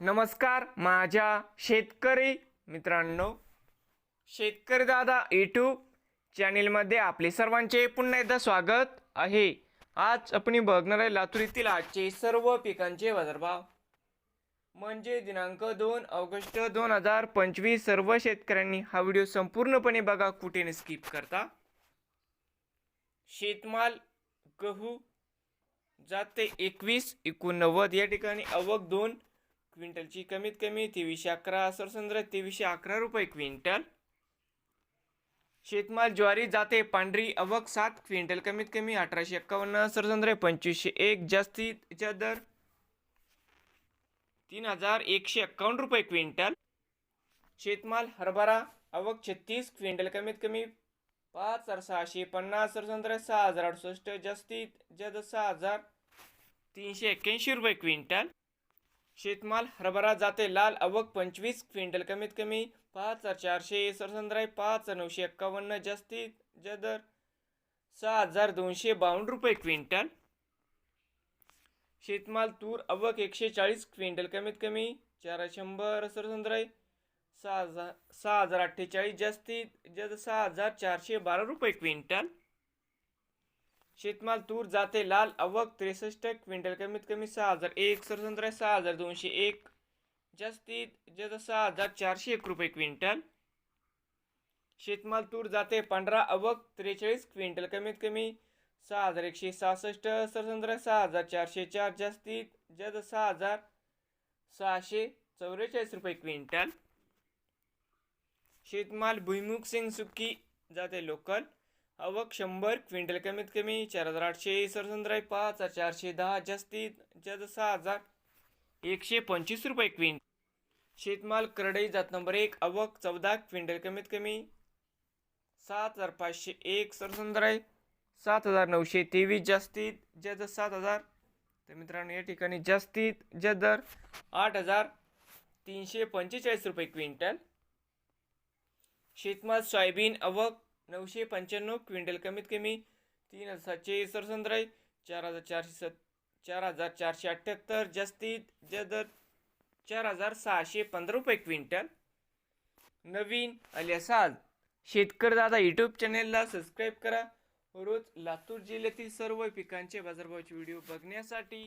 नमस्कार माझ्या शेतकरी मित्रांनो शेतकरी दादा यूट्यूब चॅनेलमध्ये आपले सर्वांचे पुन्हा एकदा स्वागत आहे. आज आपण बघणार आहे लातूर येथील आजचे सर्व पिकांचे बाजारभाव. म्हणजे दिनांक दोन ऑगस्ट दोन हजार पंचवीस सर्व शेतकऱ्यांनी हा व्हिडिओ संपूर्णपणे बघा कुठे न स्किप करता. शेतमाल गहू जाते एकवीस एकोणनव्वद या ठिकाणी अवक दोन क्विंटलची कमीत कमी तेवीसशे अकरा सरसंद्र तेवीसशे अकरा रुपये क्विंटल. शेतमाल ज्वारी जाते पांढरी अवक सात क्विंटल कमीत कमी अठराशे एक्कावन्न सरसंद्र पंचवीसशे एक जास्तीत दर तीन हजार एकशे एक्कावन्न रुपये क्विंटल. शेतमाल हरभरा अवक छत्तीस क्विंटल कमीत कमी पाच हजार सहाशे पन्नास सरसंद्र सहा हजार अडुसष्ट जास्तीत जद सहा हजार तीनशे एक्क्याऐंशी रुपये क्विंटल. शेतमाल हरभरा जाते लाल अवक पंचवीस क्विंटल कमीत कमी पाच हजार चारशे सरसंद्राय पाच हजार नऊशे एक्कावन्न जास्तीत जदर सहा हजार दोनशे बावन्न रुपये क्विंटल. शेतमाल तूर अवक एकशे चाळीस क्विंटल कमीत कमी चार शंभर सरसंद्राय सहा हजार सहा हजार अठ्ठेचाळीस जास्तीत जद सहा हजार चारशे बारा रुपये क्विंटल. शेतमाल तूर जाते लाल अवक त्रेसष्ट क्विंटल कमीत कमी सहा हजार एक सरसंत्रा सहा हजार दोनशे एक. जास्तीत जद सहा हजार चारशे एक रुपये क्विंटल. शेतमाल तूर जाते पांढरा अवक त्रेचाळीस क्विंटल कमीत कमी सहा हजार एकशे सहासष्ट सरसंत्रा सहा हजार चारशे चार जास्तीत जद सहा हजार सहाशे चौवेचाळीस रुपये क्विंटल. शेतमाल भुईमुग सिंग सुकी जाते लोकल. अवक शंभर क्विंटल कमीत कमी चार हजार आठशे सरसंद्राय पाच हजार चारशे दहा जास्तीत जद सहा हजार एकशे पंचवीस रुपये क्विंट शेतमाल करडई जात नंबर एक अवक चौदा क्विंटल कमीत कमी सात हजार पाचशे एक सरसंद्राय सात हजार नऊशे तेवीस जास्तीत जद सात हजार. तर मित्रांनो या ठिकाणी जास्तीत जद दर आठ हजार तीनशे पंचेचाळीस रुपये क्विंटल. शेतमाल सोयाबीन अवक नऊशे पंच्याण्णव क्विंटल. कमीत कमी तीन हजार सातशे सरसंद्राय चार हजार चारशे सत चार हजार चारशे अठ्ठ्याहत्तर. जास्तीत जदर चार हजार सहाशे पंधरा रुपये क्विंटल. नवीन आल्यास आज शेतकरी दादा यूट्यूब चॅनेलला सबस्क्राईब करा. रोज लातूर जिल्ह्यातील सर्व पिकांचे बाजारभावाचे व्हिडिओ बघण्यासाठी